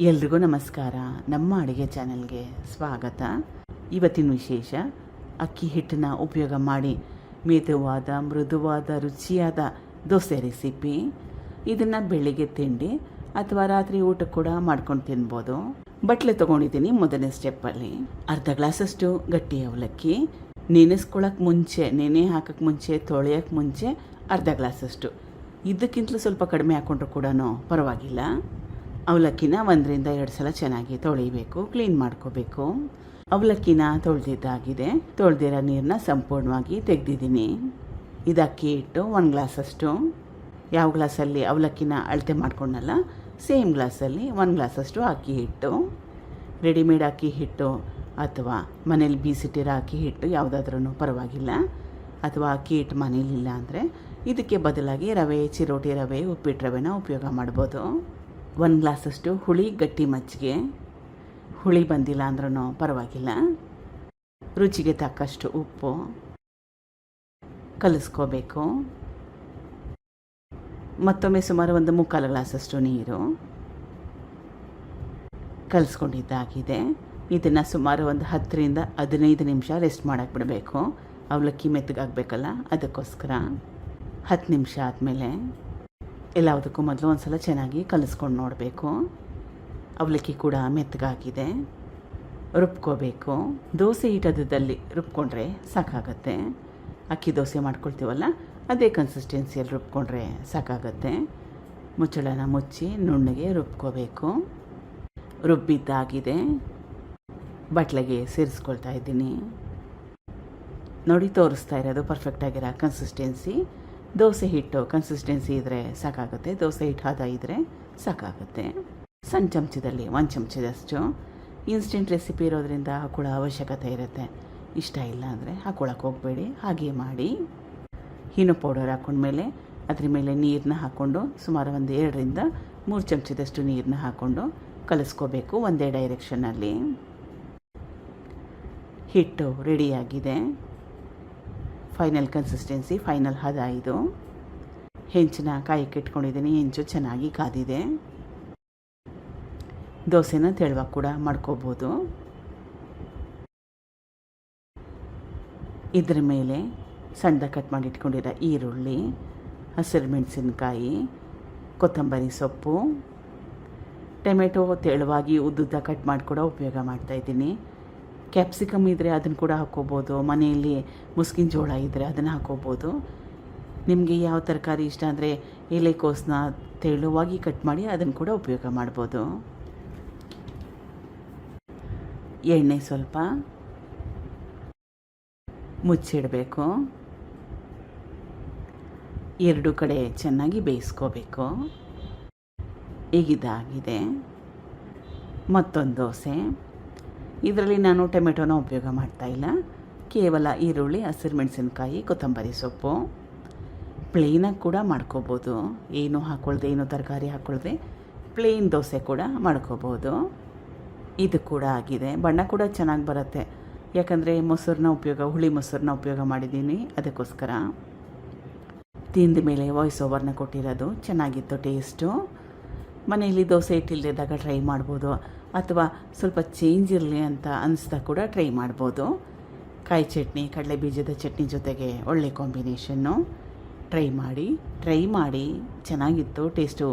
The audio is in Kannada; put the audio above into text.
ಎಲ್ರಿಗೂ ನಮಸ್ಕಾರ. ನಮ್ಮ ಅಡುಗೆ ಚಾನೆಲ್ಗೆ ಸ್ವಾಗತ. ಇವತ್ತಿನ ವಿಶೇಷ, ಅಕ್ಕಿ ಹಿಟ್ಟನ್ನ ಉಪಯೋಗ ಮಾಡಿ ಮೆದುವಾದ, ಮೃದುವಾದ, ರುಚಿಯಾದ ದೋಸೆ ರೆಸಿಪಿ. ಇದನ್ನು ಬೆಳಿಗ್ಗೆ ತಿಂಡಿ ಅಥವಾ ರಾತ್ರಿ ಊಟ ಕೂಡ ಮಾಡ್ಕೊಂಡು ತಿನ್ಬೋದು. ಬಟ್ಲೆ ತೊಗೊಂಡಿದ್ದೀನಿ ಮೊದಲನೇ ಸ್ಟೆಪ್ಪಲ್ಲಿ. ಅರ್ಧ ಗ್ಲಾಸಷ್ಟು ಗಟ್ಟಿ ಅವಲಕ್ಕಿ. ನೆನೆಸ್ಕೊಳಕ್ಕೆ ಮುಂಚೆ, ನೆನೆ ಹಾಕಕ್ಕೆ ಮುಂಚೆ ತೊಳೆಯೋಕ್ಕೆ ಮುಂಚೆ ಅರ್ಧ ಗ್ಲಾಸಷ್ಟು. ಇದಕ್ಕಿಂತಲೂ ಸ್ವಲ್ಪ ಕಡಿಮೆ ಹಾಕ್ಕೊಂಡ್ರು ಕೂಡ ಪರವಾಗಿಲ್ಲ. ಅವಲಕ್ಕಿನ ಒಂದರಿಂದ ಎರಡು ಸಲ ಚೆನ್ನಾಗಿ ತೊಳಿಬೇಕು ಕ್ಲೀನ್ ಮಾಡ್ಕೋಬೇಕು. ಅವಲಕ್ಕಿನ ತೊಳೆದಿದ್ದಾಗಿದೆ. ತೊಳೆದಿರೋ ನೀರನ್ನ ಸಂಪೂರ್ಣವಾಗಿ ತೆಗೆದಿದ್ದೀನಿ. ಇದಕ್ಕಿ ಹಿಟ್ಟು ಒಂದು ಗ್ಲಾಸಷ್ಟು. ಯಾವ ಗ್ಲಾಸಲ್ಲಿ ಅವಲಕ್ಕಿನ ಅಳತೆ ಮಾಡ್ಕೊಂಡಲ್ಲ, ಸೇಮ್ ಗ್ಲಾಸಲ್ಲಿ ಒಂದು ಗ್ಲಾಸಷ್ಟು ಅಕ್ಕಿ ಹಿಟ್ಟು. ರೆಡಿಮೇಡ್ ಅಕ್ಕಿ ಹಿಟ್ಟು ಅಥವಾ ಮನೇಲಿ ಬೀಸಿಟ್ಟಿರೋ ಅಕ್ಕಿ ಹಿಟ್ಟು ಯಾವುದಾದ್ರೂ ಪರವಾಗಿಲ್ಲ. ಅಥವಾ ಅಕ್ಕಿ ಹಿಟ್ಟು ಮನೇಲಿಲ್ಲ ಅಂದರೆ ಇದಕ್ಕೆ ಬದಲಾಗಿ ರವೆ, ಚಿರೋಟಿ ರವೆ, ಉಪ್ಪಿಟ್ಟು ರವೆನ ಉಪಯೋಗ ಮಾಡ್ಬೋದು. ಒಂದು ಗ್ಲಾಸಷ್ಟು ಹುಳಿ ಗಟ್ಟಿ ಮಜ್ಜಿಗೆ. ಹುಳಿ ಬಂದಿಲ್ಲ ಅಂದ್ರೂ ಪರವಾಗಿಲ್ಲ. ರುಚಿಗೆ ತಕ್ಕಷ್ಟು ಉಪ್ಪು ಕಲಿಸ್ಕೋಬೇಕು. ಮತ್ತೊಮ್ಮೆ ಸುಮಾರು ಒಂದು ಮುಕ್ಕಾಲು ಗ್ಲಾಸಷ್ಟು ನೀರು ಕಲಿಸ್ಕೊಂಡಿದ್ದಾಗಿದೆ. ಇದನ್ನು ಸುಮಾರು ಒಂದು ಹತ್ತರಿಂದ ಹದಿನೈದು ನಿಮಿಷ ರೆಸ್ಟ್ ಮಾಡೋಕ್ಕೆ ಬಿಡಬೇಕು. ಅವಲಕ್ಕಿ ಮೆತ್ತಗಾಗಬೇಕಲ್ಲ, ಅದಕ್ಕೋಸ್ಕರ. ಹತ್ತು ನಿಮಿಷ ಆದಮೇಲೆ ಎಲ್ಲದಕ್ಕೂ ಮೊದಲು ಒಂದು ಸಲ ಚೆನ್ನಾಗಿ ಕಲಿಸ್ಕೊಂಡು ನೋಡಬೇಕು. ಅವಲಕ್ಕಿ ಕೂಡ ಮೆತ್ತಗಾಗಿದೆ. ರುಬ್ಕೋಬೇಕು. ದೋಸೆ ಹಿಟ್ಟದಲ್ಲಿ ರುಬ್ಕೊಂಡ್ರೆ ಸಾಕಾಗತ್ತೆ. ಅಕ್ಕಿ ದೋಸೆ ಮಾಡ್ಕೊಳ್ತೀವಲ್ಲ, ಅದೇ ಕನ್ಸಿಸ್ಟೆನ್ಸಿಯಲ್ಲಿ ರುಬ್ಕೊಂಡ್ರೆ ಸಾಕಾಗತ್ತೆ. ಮುಚ್ಚಳನ ಮುಚ್ಚಿ ನುಣ್ಣಗೆ ರುಬ್ಕೋಬೇಕು. ರುಬ್ಬಿದ್ದಾಗಿದೆ. ಬಟ್ಲೆಗೆ ಸೇರಿಸ್ಕೊಳ್ತಾ ಇದ್ದೀನಿ. ನೋಡಿ, ತೋರಿಸ್ತಾ ಇರೋದು ಪರ್ಫೆಕ್ಟಾಗಿರೋ ಕನ್ಸಿಸ್ಟೆನ್ಸಿ ದೋಸೆ ಹಿಟ್ಟು ಕನ್ಸಿಸ್ಟೆನ್ಸಿ ಇದ್ದರೆ ಸಾಕಾಗುತ್ತೆ. ದೋಸೆ ಹಿಟ್ಟು ಹದ ಇದ್ದರೆ ಸಾಕಾಗುತ್ತೆ. ಸಣ್ಣ ಚಮಚದಲ್ಲಿ, ಒಂದು ಚಮಚದಷ್ಟು ಇನ್ಸ್ಟೆಂಟ್ ರೆಸಿಪಿ ಇರೋದರಿಂದ ಹಾಕೊಳ್ಳೋ ಅವಶ್ಯಕತೆ ಇರುತ್ತೆ. ಇಷ್ಟ ಇಲ್ಲ ಅಂದರೆ ಹಾಕೊಳ್ಳೋಕೆ ಹೋಗಬೇಡಿ. ಹಾಗೆ ಮಾಡಿ. ಹೀನು ಪೌಡರ್ ಹಾಕೊಂಡ್ಮೇಲೆ ಅದ್ರ ಮೇಲೆ ನೀರನ್ನ ಹಾಕ್ಕೊಂಡು ಸುಮಾರು ಒಂದು ಎರಡರಿಂದ ಮೂರು ಚಮಚದಷ್ಟು ನೀರನ್ನ ಹಾಕ್ಕೊಂಡು ಕಲಿಸ್ಕೋಬೇಕು ಒಂದೇ ಡೈರೆಕ್ಷನಲ್ಲಿ ಹಿಟ್ಟು ರೆಡಿಯಾಗಿದೆ ಫೈನಲ್ ಕನ್ಸಿಸ್ಟೆನ್ಸಿ ಫೈನಲ್ ಹದ ಇದು ಹೆಂಚಿನ ಕಾಯಕ್ಕೆ ಇಟ್ಕೊಂಡಿದ್ದೀನಿ ಹೆಂಚು ಚೆನ್ನಾಗಿ ಕಾದಿದೆ. ದೋಸೆನ ತೆಳುವಾಗಿ ಕೂಡ ಮಾಡ್ಕೋಬೋದು. ಇದ್ರ ಮೇಲೆ ಸಣ್ಣ ಕಟ್ ಮಾಡಿ ಇಟ್ಕೊಂಡಿರೋ ಈರುಳ್ಳಿ, ಹಸಿರು ಮೆಣಸಿನಕಾಯಿ, ಕೊತ್ತಂಬರಿ ಸೊಪ್ಪು. ಟೊಮೆಟೊ ತೆಳುವಾಗಿ ಉದ್ದುದ್ದ ಕಟ್ ಮಾಡಿ ಕೂಡ ಉಪಯೋಗ ಮಾಡ್ತಾಯಿದ್ದೀನಿ ಕ್ಯಾಪ್ಸಿಕಮ್ ಇದ್ದರೆ ಅದನ್ನು ಕೂಡ ಹಾಕ್ಕೋಬೋದು ಮನೆಯಲ್ಲಿ ಮುಸ್ಕಿನ ಜೋಳ ಇದ್ದರೆ ಅದನ್ನು ಹಾಕ್ಕೋಬೋದು ನಿಮಗೆ ಯಾವ ತರಕಾರಿ ಇಷ್ಟ ಅಂದರೆ ಎಲೆಕೋಸನ್ನ ತೆಳುವಾಗಿ ಕಟ್ ಮಾಡಿ ಅದನ್ನು ಕೂಡ ಉಪಯೋಗ ಮಾಡ್ಬೋದು. ಎಣ್ಣೆ ಸ್ವಲ್ಪ ಮುಚ್ಚಿಡಬೇಕು. ಎರಡು ಕಡೆ ಚೆನ್ನಾಗಿ ಬೇಯಿಸ್ಕೋಬೇಕು. ಈಗಿದಾಗಿದೆ. ಮತ್ತೊಂದು ದೋಸೆ. ಇದರಲ್ಲಿ ನಾನು ಟೊಮೆಟೊನ ಉಪಯೋಗ ಮಾಡ್ತಾಯಿಲ್ಲ ಕೇವಲ ಈರುಳ್ಳಿ, ಹಸಿರು ಮೆಣಸಿನ್ಕಾಯಿ, ಕೊತ್ತಂಬರಿ ಸೊಪ್ಪು. ಪ್ಲೇನಾಗಿ ಕೂಡ ಮಾಡ್ಕೋಬೋದು. ಏನು ಹಾಕ್ಕೊಳ್ದೆ ಏನು ತರಕಾರಿ ಹಾಕ್ಕೊಳ್ದೆ ಪ್ಲೇನ್ ದೋಸೆ ಕೂಡ ಮಾಡ್ಕೋಬೋದು. ಇದು ಕೂಡ ಆಗಿದೆ. ಬಣ್ಣ ಕೂಡ ಚೆನ್ನಾಗಿ ಬರುತ್ತೆ. ಯಾಕಂದರೆ ಮೊಸರನ್ನ ಉಪಯೋಗ, ಹುಳಿ ಮೊಸರನ್ನ ಉಪಯೋಗ ಮಾಡಿದ್ದೀನಿ. ಅದಕ್ಕೋಸ್ಕರ. ತಿಂದ ಮೇಲೆ ವಾಯ್ಸ್ ಓವರ್ನ ಕೊಟ್ಟಿರೋದು ಚೆನ್ನಾಗಿತ್ತು ಟೇಸ್ಟು ಮನೆಯಲ್ಲಿ ದೋಸೆ ಇಟ್ಟಿಲ್ಲದಾಗ ಟ್ರೈ ಮಾಡ್ಬೋದು. ಅಥವಾ ಸ್ವಲ್ಪ ಚೇಂಜ್ ಇರಲಿ ಅಂತ ಅನಿಸ್ದಾಗ ಕೂಡ ಟ್ರೈ ಮಾಡ್ಬೋದು. ಕಾಯಿ ಚಟ್ನಿ, ಕಡಲೆ ಬೀಜದ ಚಟ್ನಿ ಜೊತೆಗೆ ಒಳ್ಳೆ ಕಾಂಬಿನೇಷನ್ನು ಟ್ರೈ ಮಾಡಿ ಟ್ರೈ ಮಾಡಿ. ಚೆನ್ನಾಗಿತ್ತು ಟೇಸ್ಟು